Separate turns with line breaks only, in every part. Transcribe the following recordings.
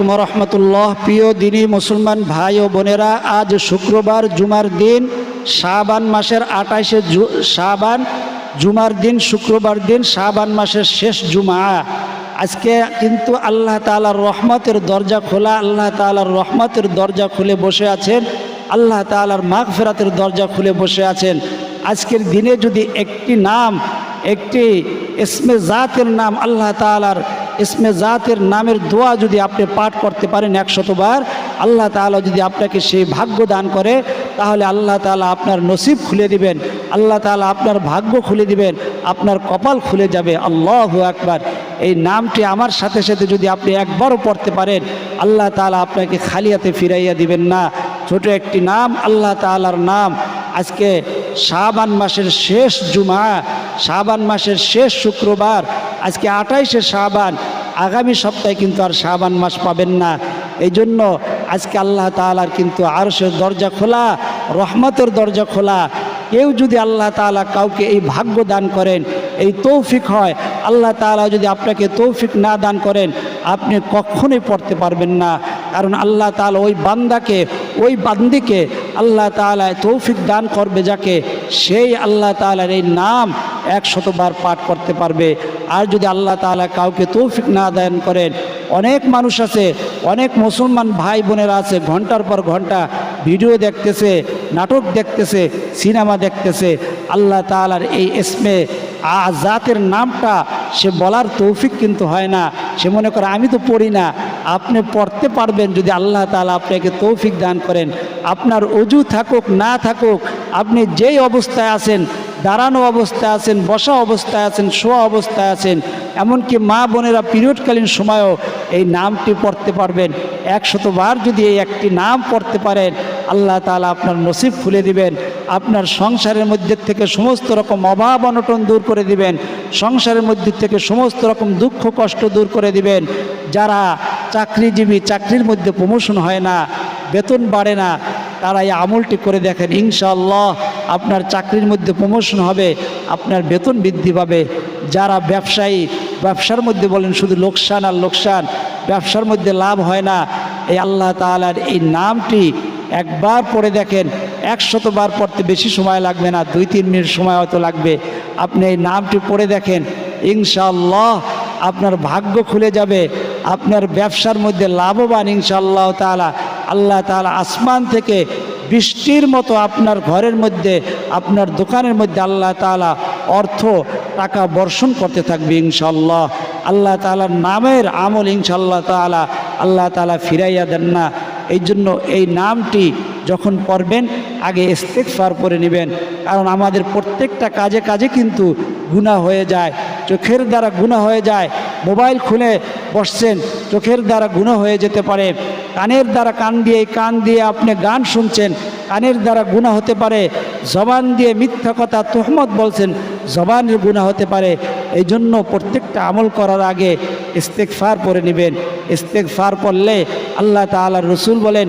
আলাইকুম রহমতুল্লাহ প্রিয় দিনী মুসলমান ভাই ও বোনেরা, আজ শুক্রবার জুমার দিন, শাবান মাসের আঠাশে শাবান, জুমার দিন, শুক্রবার দিন, শাবান মাসের শেষ জুমা। আজকে কিন্তু আল্লাহ তালার রহমতের দরজা খোলা, আল্লাহ তালার রহমতের দরজা খুলে বসে আছেন, আল্লাহ তালার মাঘ ফেরাতের দরজা খুলে বসে আছেন। আজকের দিনে যদি একটি নাম, একটি ইসমে জাতের নাম আল্লাহ তালার ইসমে জাতের নামের দোয়া যদি আপনি পাঠ করতে পারেন একশতবার, আল্লাহ তালা যদি আপনাকে সেই ভাগ্য দান করে, তাহলে আল্লাহ তালা আপনার নসিব খুলে দিবেন। আল্লাহ তালা আপনার ভাগ্য খুলে দিবেন, আপনার কপাল খুলে যাবে। আল্লাহ একবার এই নামটি আমার সাথে সাথে যদি আপনি একবারও পড়তে পারেন, আল্লাহ তালা আপনাকে খালিয়াতে ফিরাইয়া দিবেন না। ছোট একটি নাম, আল্লাহ তালার নাম। আজকে শাবান মাসের শেষ জুমা, শাবান মাসের শেষ শুক্রবার, আজকে আঠাইশে শাবান, আগামী সপ্তাহে কিন্তু আর শাবান মাস পাবেন না। এই জন্য আজকে আল্লাহ তালার কিন্তু আরশের দরজা খোলা, রহমতের দরজা খোলা। কেউ যদি আল্লাহ তালা কাউকে এই ভাগ্য দান করেন, এই তৌফিক হয়, আল্লাহ তালা যদি আপনাকে তৌফিক না দান করেন, আপনি কখনোই পড়তে পারবেন না। কারণ আল্লাহ তালা ওই বান্দাকে ওই বান্দিকে আল্লাহ তালা তৌফিক দান করবে যাকে, সেই আল্লাহ তালার এই নাম একশতবার পাঠ করতে পারবে। আর যদি আল্লাহ তালা কাউকে তৌফিক না দান করেন, অনেক মানুষ আছে, অনেক মুসলমান ভাই বোনেরা আছে, ঘণ্টার পর ঘণ্টা ভিডিও দেখতেছে, নাটক দেখতেছে, সিনেমা দেখতেছে, আল্লাহ তালার এই এসমে জাতের নামটা সে বলার তৌফিক কিন্তু হয় না। সে মনে করে, আমি তো পড়ি না। আপনি পড়তে পারবেন যদি আল্লাহ তালা আপনাকে তৌফিক দান করেন। আপনার অজু থাকুক, না থাকুক, আপনি যেই অবস্থায় আছেন, দাঁড়ানো অবস্থায় আছেন, বসা অবস্থায় আছেন, শোয়া অবস্থায় আছেন, এমনকি মা বোনেরা পিরিয়ডকালীন সময়েও এই নামটি পড়তে পারবেন। একশতবার যদি এই একটি নাম পড়তে পারেন, আল্লাহ তালা আপনার নসিব খুলে দিবেন। আপনার সংসারের মধ্যে থেকে সমস্ত রকম অভাব অনটন দূর করে দিবেন। সংসারের মধ্যে থেকে সমস্ত রকম দুঃখ কষ্ট দূর করে দিবেন। যারা চাকরিজীবী চাকরির মধ্যে প্রমোশন হয় না, বেতন বাড়ে না, তারা এই আমলটি করে দেখেন, ইনশাআল্লাহ আপনার চাকরির মধ্যে প্রমোশন হবে, আপনার বেতন বৃদ্ধি পাবে। যারা ব্যবসায়ী, ব্যবসার মধ্যে বলেন শুধু লোকসান আর লোকসান, ব্যবসার মধ্যে লাভ হয় না, এই আল্লাহ তালার এই নামটি একবার পড়ে দেখেন, একশতবার পড়তে বেশি সময় লাগবে না দুই তিন মিনিট সময় হয়তো লাগবে। আপনি এই নামটি পড়ে দেখেন, ইনশাআল্লাহ আপনার ভাগ্য খুলে যাবে আপনার ব্যবসার মধ্যে লাভবান ইনশাআল্লাহ তালা আল্লাহ তালা আসমান থেকে বৃষ্টির মতো আপনার ঘরের মধ্যে, আপনার দোকানের মধ্যে আল্লাহ তালা অর্থ, টাকা বর্ষণ করতে থাকবে ইনশাল্লাহ আল্লাহ তালার নামের আমল ইনশাল্লাহ তালা আল্লাহ তালা ফিরাইয়া দেন না। এই জন্য এই নামটি যখন পড়বেন, আগে ইস্তেকফার করে নেবেন। কারণ আমাদের প্রত্যেকটা কাজে কাজে কিন্তু গুণা হয়ে যায়, চোখের দ্বারা গুণা হয়ে যায়। মোবাইল খুলে বসছেন, চোখের দ্বারা গুণা হয়ে যেতে পারে। কানের দ্বারা কান দিয়ে কান দিয়ে আপনি গান শুনছেন, কানের দ্বারা গুণা হতে পারে। জবান দিয়ে মিথ্যা কথা তোহমত বলছেন, জবানের গুণা হতে পারে। এই জন্য প্রত্যেকটা আমল করার আগে ইস্তেকফার পরে নেবেন। ইস্তেকফার পড়লে আল্লাহ তালার রসুল বলেন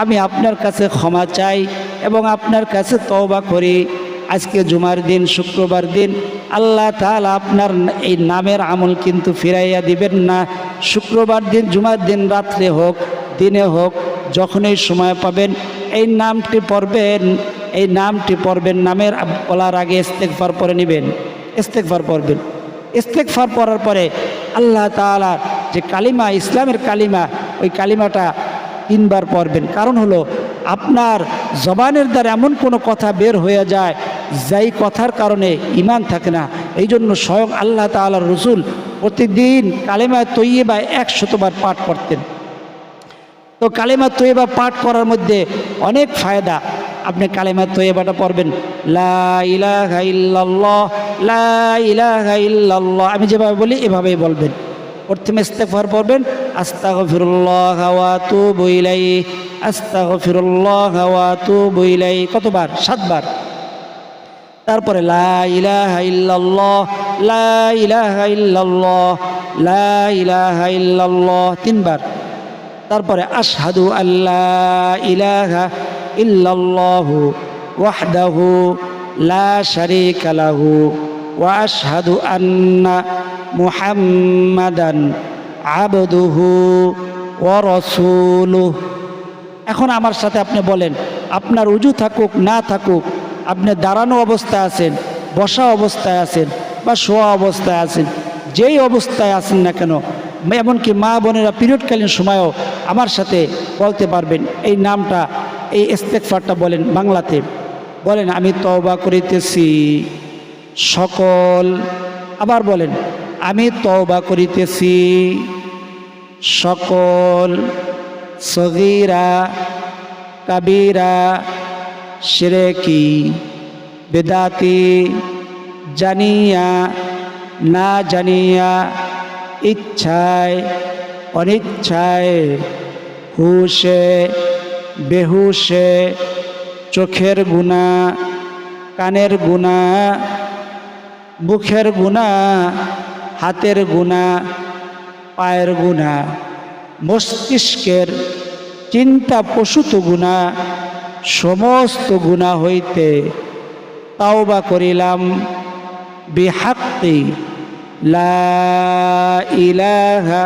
আমি আপনার কাছে ক্ষমা চাই এবং আপনার কাছে তওবা করি। আজকে জুমার দিন, শুক্রবার দিন, আল্লাহ তাহলে আপনার এই নামের আমল কিন্তু ফিরাইয়া দিবেন না। শুক্রবার দিন, জুমার দিন, রাত্রে হোক, দিনে হোক, যখনই সময় পাবেন, এই নামটি পড়বেন, এই নামটি পড়বেন, নামের বলার আগে ইস্তেকফার পরে নেবেন ইস্তেকফার পড়বেন। ইস্তেকফার পড়ার পরে আল্লাহ তালা যে কালিমা, ইসলামের কালিমা, ওই কালিমাটা তিনবার পড়বেন। কারণ হলো, আপনার জবানের দ্বারা এমন কোনো কথা বের হয়ে যায়, যাই কথার কারণে ইমান থাকে না। এই জন্য স্বয়ং আল্লাহ তালার রসুল প্রতিদিন কালেমা তৈবা একশতবার পাঠ করতেন তো কালেমা তৈবা পাঠ করার মধ্যে অনেক ফায়দা। আপনি কালেমা তৈবাটা পড়বেন, লা ইলাহা ইল্লাল্লাহ, লা ইলাহা ইল্লাল্লাহ, আমি যেভাবে বলি এভাবেই বলবেন। প্রথমে ইস্তেগফার পড়বেন, আস্তাগফিরুল্লাহ ওয়া আতুবু ইলাইহি, আস্তাগফিরুল্লাহ ওয়া আতুবু ইলাই কতবার? সাতবার। তারপরে লা ইলাহা ইল্লাল্লাহ, লা ইলাহা ইল্লাল্লাহ, লা ইলাহা ইল্লাল্লাহ, তিনবার। তারপরে আশহাদু আল্লাহ ইলাহা ইল্লাল্লাহু ওয়াহদাহু লা শারীকা লাহু ওয়া আশহাদু আন্না মুহাম্মাদান আবদুহু ওয়া রাসূলুহু। এখন আমার সাথে আপনি বলেন, আপনার উজু থাকুক, না থাকুক, আপনি দাঁড়ানো অবস্থায় আছেন, বসা অবস্থায় আছেন বা শোয়া অবস্থায় আছেন, যেই অবস্থায় আছেন না কেন, এমনকি মা বোনেরা পিরিয়ডকালীন সময়ও আমার সাথে বলতে পারবেন, এই নামটা, এই ইস্তেকফারটা বলেন বাংলাতে। বলেন, আমি তওবা করিতেছি। সকল, আবার বলেন আমি তওবা করিতেছি। সকল সগিরা, কাবিরা শিরেকি বেদাতি জানিয়া, না জানিয়া, ইচ্ছায়, অনিচ্ছায়, হুশে, বেহুশে, চোখের গুণা, কানের গুণা, মুখের গুণা হাতের গুণা, পায়ের গুণা, মস্তিষ্কের চিন্তা পশুত গুণা, সমস্ত গুণা হইতে তাওবা করিলাম। বিহাক্তি লা ইলাহা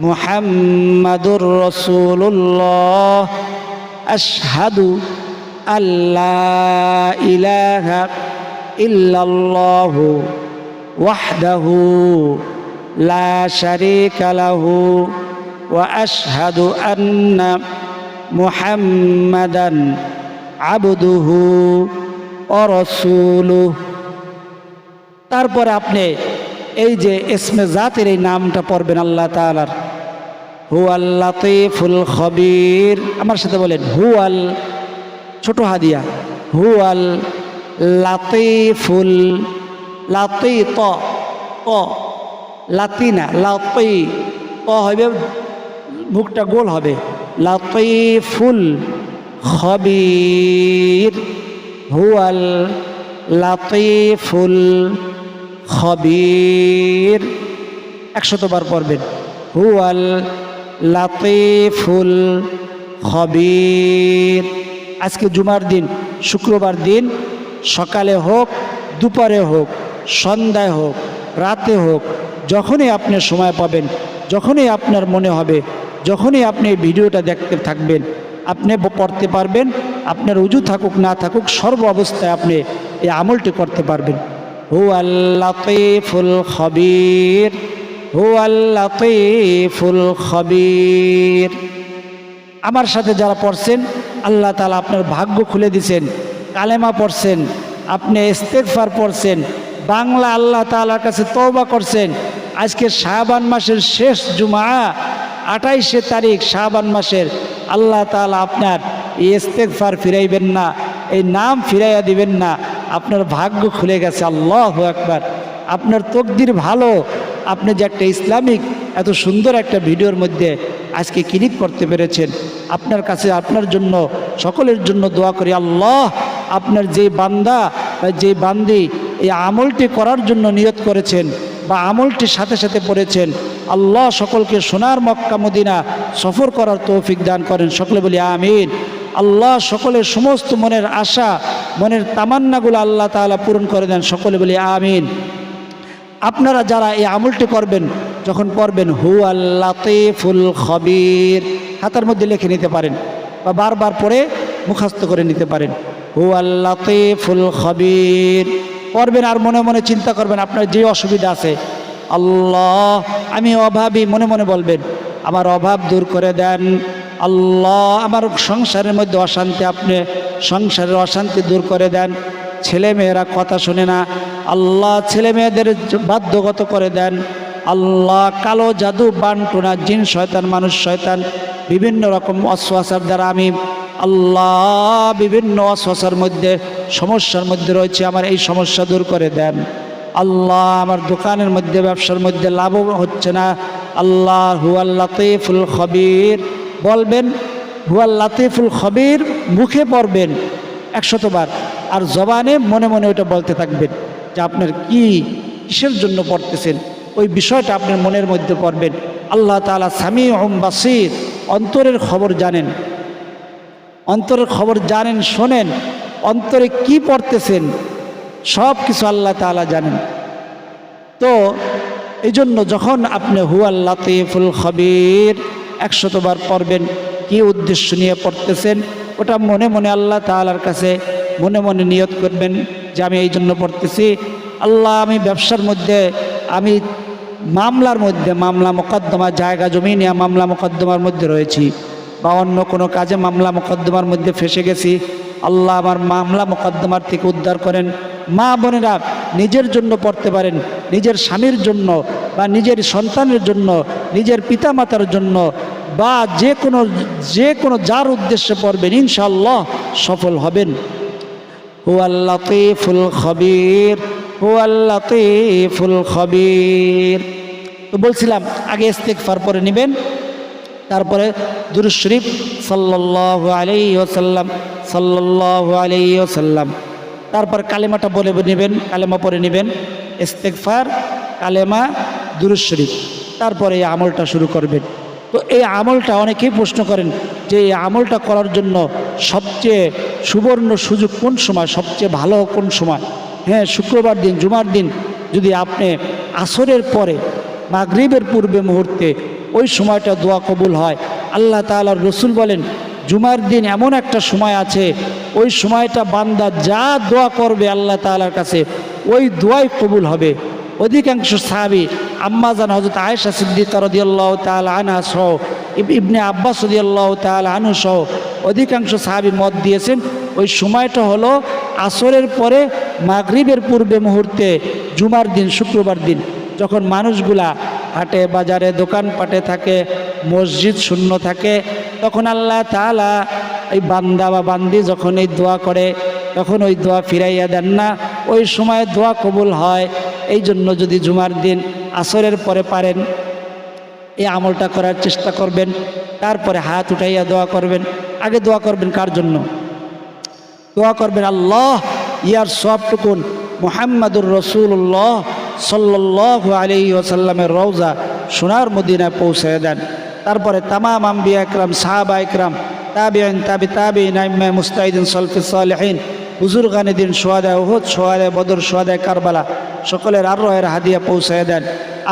মুহাম্মাদুর রসুল্লাহ আশহাদু আল্লাহ ইলাহা ইল্লাল্লাহু ওয়াহদাহু লা শারীকা লাহু ওয়া আশহাদু আন্না মুহাম্মাদান আবদুহু ও রসুলুহু। তারপরে আপনি এই যে ইসমে জাতের এই নামটা পড়বেন আল্লাহ তালার হু আল্লাহ ফুল খবির। আমার সাথে বলেন হু আল ছোট হাদিয়া হু আল লাতিফুল লাতি ত ত লাতিনা লাতি ত হবে মুখটা গোল হবে। লাতিফুল খবির হুয়াল লাতিফুল খবির একশতবার পড়বেন। হুয়াল লাতিফুল খবির আজকে জুমার দিন, শুক্রবার দিন সকালে হোক, দুপুরে হোক, সন্ধ্যায় হোক, রাতে হোক, যখনই আপনি সময় পাবেন, যখনই আপনার মনে হবে, যখনই আপনি ভিডিওটা দেখতে থাকবেন, আপনি পড়তে পারবেন, আপনার উজু থাকুক, না থাকুক, সর্ব অবস্থায় আপনি এই আমলটি করতে পারবেন। হু আল্লাতিফুল খবির হু আল্লাতিফুল খবির। আমার সাথে যারা পড়ছেন, আল্লাহ তালা আপনার ভাগ্য খুলে দিছেন। কালেমা পড়ছেন, আপনি ইস্তেকফার পড়ছেন, বাংলা আল্লাহ তালার কাছে তওবা করছেন, আজকে শাহবান মাসের শেষ জুমা আঠাইশে তারিখ শাহবান মাসের, আল্লাহ তালা আপনার এই ইস্তেকফার ফিরাইবেন না, এই নাম ফিরাইয়া দিবেন না, আপনার ভাগ্য খুলে গেছে, আল্লাহ একবার আপনার তকদির ভালো, আপনি যে একটা ইসলামিক, এত সুন্দর একটা ভিডিওর মধ্যে আজকে ক্লিক করতে পেরেছেন, আপনার কাছে, আপনার জন্য, সকলের জন্য দোয়া করি, আল্লাহ আপনার যে বান্দা বা যে বান্দি এই আমলটি করার জন্য নিয়ত করেছেন বা আমলটি সাথে সাথে পড়েছেন, আল্লাহ সকলকে সোনার মক্কা মদিনা সফর করার তৌফিক দান করেন। সকলে বলি আমিন। আল্লাহ সকলের সমস্ত মনের আশা, মনের তামান্নাগুলো আল্লাহ তাআলা পূরণ করে দেন। সকলে বলি আমিন। আপনারা যারা এই আমলটি করবেন, যখন পড়বেন হু আল্লাতিফুল খবির, হাতের মধ্যে লিখে নিতে পারেন বা বারবার পড়ে মুখস্থ করে নিতে পারেন। হু আল্লাতিফুল খবির। পড়বেন আর মনে মনে চিন্তা করবেন, আপনার যে অসুবিধা আছে, আল্লাহ, আমি অভাবী, মনে মনে বলবেন, আমার অভাব দূর করে দেন। আল্লাহ, আমার সংসারের মধ্যে অশান্তি, আপনি সংসারের অশান্তি দূর করে দেন। ছেলে মেয়েরা কথা শোনে না, আল্লাহ ছেলে মেয়েদের বাধ্যগত করে দেন। আল্লাহ, কালো জাদু বান্টুনা জিন, শয়তান, মানুষ, শয়তান, বিভিন্ন রকম অশ্বাসার দ্বারা আমি আল্লাহ বিভিন্ন অশ্বাসার মধ্যে, সমস্যার মধ্যে রয়েছে, আমার এই সমস্যা দূর করে দেন। আল্লাহ আমার দোকানের মধ্যে, ব্যবসার মধ্যে লাভও হচ্ছে না। আল্লাহ হুয়াল লাতিফুল খবির। বলবেন, হুয়াল লাতিফুল খবির মুখে পড়বেন একশতবার, আর জবানে মনে মনে ওটা বলতে থাকবেন যে আপনার কি, কিসের জন্য পড়তেছেন? ওই বিষয়টা আপনার মনের মধ্যে পড়বেন। আল্লাহ তালা সামি ওম বাসির অন্তরের খবর জানেন। অন্তরের খবর জানেন, শোনেন, অন্তরে কি পড়তেছেন, সব কিছু আল্লাহ তালা জানেন। তো এই জন্য যখন আপনি হুয়াল লাতিফুল খবির একশতবার পড়বেন, কি উদ্দেশ্য নিয়ে পড়তেছেন, ওটা মনে মনে আল্লাহ তালার কাছে মনে মনে নিয়ত করবেন যে আমি এই জন্য পড়তেছি। আল্লাহ, আমি ব্যবসার মধ্যে, আমি মামলার মধ্যে, মামলা মোকদ্দমা, জায়গা জমি নিয়ে মামলা মোকদ্দমার মধ্যে রয়েছি। বা অন্য কোনো কাজে মামলা মোকদ্দমার মধ্যে ফেসে গেছি, আল্লাহ আমার মামলা মোকদ্দমার থেকে উদ্ধার করেন। মা বোনেরা নিজের জন্য পড়তে পারেন, নিজের স্বামীর জন্য বা নিজের সন্তানের জন্য, নিজের পিতামাতার জন্য বা যে কোনো যে কোনো যার উদ্দেশ্যে পড়বেন ইনশাল্লাহ সফল হবেন। হুয়াল্লাতিফুল খবির হুয়াল্লাতিফুল খবির। তো বলছিলাম, আগে ইস্তেকফার পরে নেবেন তারপরে দুরুদ শরীফ সাল্লাল্লাহু আলাইহি ওয়াসাল্লাম, সাল্লাল্লাহু আলাইহি ওয়াসাল্লাম। তারপর কালেমাটা বলে নেবেন, কালেমা পরে নেবেন। ইস্তেকফার কালেমা, দুরুদ শরীফ। তারপরে এই আমলটা শুরু করবেন। তো এই আমলটা অনেকেই প্রশ্ন করেন যে এই আমলটা করার জন্য সবচেয়ে সুবর্ণ সুযোগ কোন সময়, সবচেয়ে ভালো কোন সময়? হ্যাঁ শুক্রবার দিন, জুমার দিন যদি আপনি আসরের পরে, মাগরিবের পূর্বে মুহূর্তে ওই সময়টা দোয়া কবুল হয়। আল্লাহ তাআলার রসুল বলেন, জুমার দিন এমন একটা সময় আছে, ওই সময়টা বান্দা যা দোয়া করবে আল্লাহ তাআলার কাছে, ওই দোয়াই কবুল হবে। অধিকাংশ সাহাবি আম্মাজান হজরত আয়েশা সিদ্দিকা রদিয়াল্লাহ তাল আনহা সহ, ইব- ইবনে আব্বাস রদিয়াল্লাহ তাল আনু সহ অধিকাংশ সাহাবি মত দিয়েছেন, ওই সময়টা হলো আসরের পরে মাগরিবের পূর্বে মুহূর্তে জুমার দিন, শুক্রবার দিন, যখন মানুষগুলা হাটে, বাজারে, দোকানপাটে থাকে, মসজিদ শূন্য থাকে, তখন আল্লাহ তালা এই বান্দা বা বান্দি যখন এই দোয়া করে, তখন ওই দোয়া ফিরাইয়া দেন না। ওই সময় দোয়া কবুল হয়। এই জন্য যদি জুমার দিন আসরের পরে পারেন, এই আমলটা করার চেষ্টা করবেন, তারপরে হাত উঠাইয়া দোয়া করবেন। আগে দোয়া করবেন কার জন্য? দোয়া করবেন, আল্লাহ, ইয়ার সবটুকুন, মোহাম্মদুর রসুল্লাহ সাল্লাহ আলী ওসাল্লামের রওজা সোনার মদিনায় পৌঁছে দেন। তারপরে তামাম আম্বিয়া একরাম, সাহাবা একরাম তাবিআন তাবি তাবি নাইমা মুস্তাহিদিন, সলফি সালেহিন হুজুর গানিদিন সোয়াদায় ওহদ সোয়াদে বদর, সোয়াদায় কারবালা, সকলের আরোহের হাদিয়া পৌঁছায় দেন।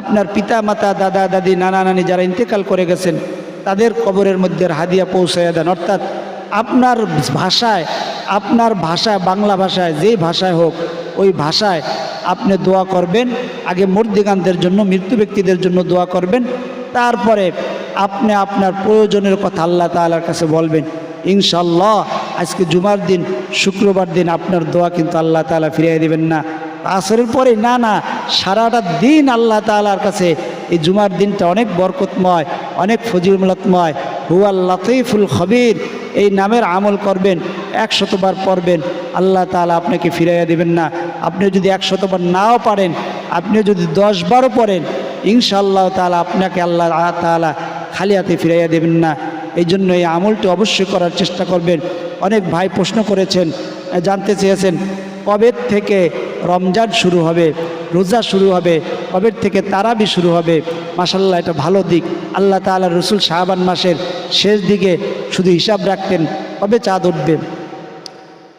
আপনার পিতা, মাতা, দাদা, দাদি, নানা, নানি যারা ইন্তেকাল করে গেছেন, তাদের কবরের মধ্যে হাদিয়া পৌঁছায় দেন। অর্থাৎ আপনার ভাষায় আপনার ভাষায়, বাংলা ভাষায় যেই ভাষায় হোক, ওই ভাষায় আপনি দোয়া করবেন, আগে মর্দিগানদের জন্য, মৃত্যু ব্যক্তিদের জন্য দোয়া করবেন, তারপরে আপনি আপনার প্রয়োজনের কথা আল্লাহ তাআলার কাছে বলবেন। ইনশাল্লাহ আজকে জুমার দিন, শুক্রবার দিন আপনার দোয়া কিন্তু আল্লাহ তাআলা ফিরিয়ে দেবেন না। আসরের পরে না না, সারাটা দিন আল্লাহ তাআলার কাছে এই জুমার দিনটা অনেক বরকতময়, অনেক ফজিলমূলতময় হুয়াল লাতিফুল খবির, এই নামের আমল করবেন, একশতবার পড়বেন। আল্লাহ তাআলা আপনাকে ফিরাইয়া দেবেন না। আপনি যদি একশতবার নাও পারেন, আপনি যদি দশ বারও পড়েন, ইনশাআল্লাহ তাআলা আপনাকে আল্লাহ তাআলা খালি হাতে ফিরাইয়া দেবেন না। এই জন্য এই আমলটি অবশ্যই করার চেষ্টা করবেন। অনেক ভাই প্রশ্ন করেছেন, জানতে চেয়েছেন, কবে থেকে রমজান শুরু হবে? রোজা শুরু হবে কবে থেকে তারাবি শুরু হবে। মাসাল্লাহ এটা ভালো দিক। আল্লাহ তাআলা রসুল শাহবান মাসের শেষ দিকে শুধু হিসাব রাখতেন, কবে চাঁদ উঠবে।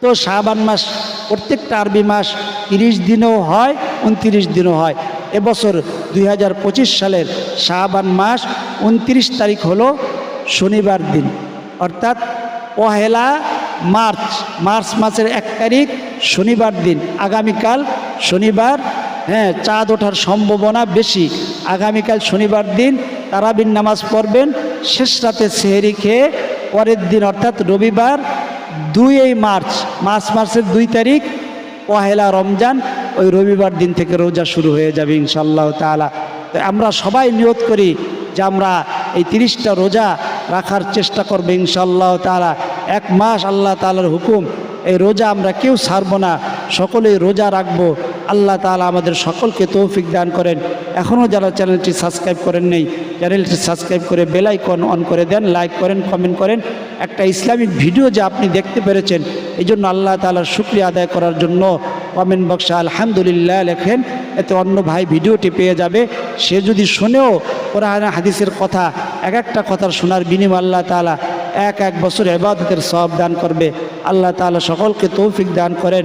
তো শাহবান মাস প্রত্যেকটা আরবি মাস তিরিশ দিনও হয়, উনতিরিশ দিনও হয়। এবছর দুই হাজার পঁচিশ সালের শাহবান মাস উনত্রিশ তারিখ হলো শনিবার দিন। অর্থাৎ পহেলা মার্চ মার্চ মাসের এক তারিখ শনিবার দিন। আগামীকাল শনিবার হ্যাঁ চাঁদ ওঠার সম্ভাবনা বেশি। আগামীকাল শনিবার দিন তারাবিন নামাজ পড়বেন। শেষ রাতে সেহেরি খেয়ে পরের দিন, অর্থাৎ রবিবার দুই মার্চ মার্চ মাসের দুই তারিখ, পহেলা রমজান, ওই রবিবার দিন থেকে রোজা শুরু হয়ে যাবে ইনশাল্লাহ তালা আমরা সবাই নিয়ত করি যে আমরা এই তিরিশটা রোজা রাখার চেষ্টা করব ইনশাল্লাহ তালা এক মাস আল্লাহ তালার হুকুম, এই রোজা আমরা কেউ ছাড়বো না। সকলেই রোজা রাখব। আল্লাহ তালা আমাদের সকলকে তৌফিক দান করেন। এখনও যারা চ্যানেলটি সাবস্ক্রাইব করেন নেই, চ্যানেলটি সাবস্ক্রাইব করে বেল আইকন অন করে দেন, লাইক করেন, কমেন্ট করেন। একটা ইসলামিক ভিডিও যা আপনি দেখতে পেরেছেন এই জন্য আল্লাহ তালার শুক্রিয়া আদায় করার জন্য কমেন্ট বক্সে আলহামদুলিল্লাহ লেখেন, এতে অন্য ভাই ভিডিওটি পেয়ে যাবে। সে যদি শোনেও কোরআন হাদিসের কথা, এক একটা কথার শোনার বিনিময় আল্লাহ তালা এক এক বছর এবাদতের সব দান করবে। আল্লাহ তালা সকলকে তৌফিক দান করেন।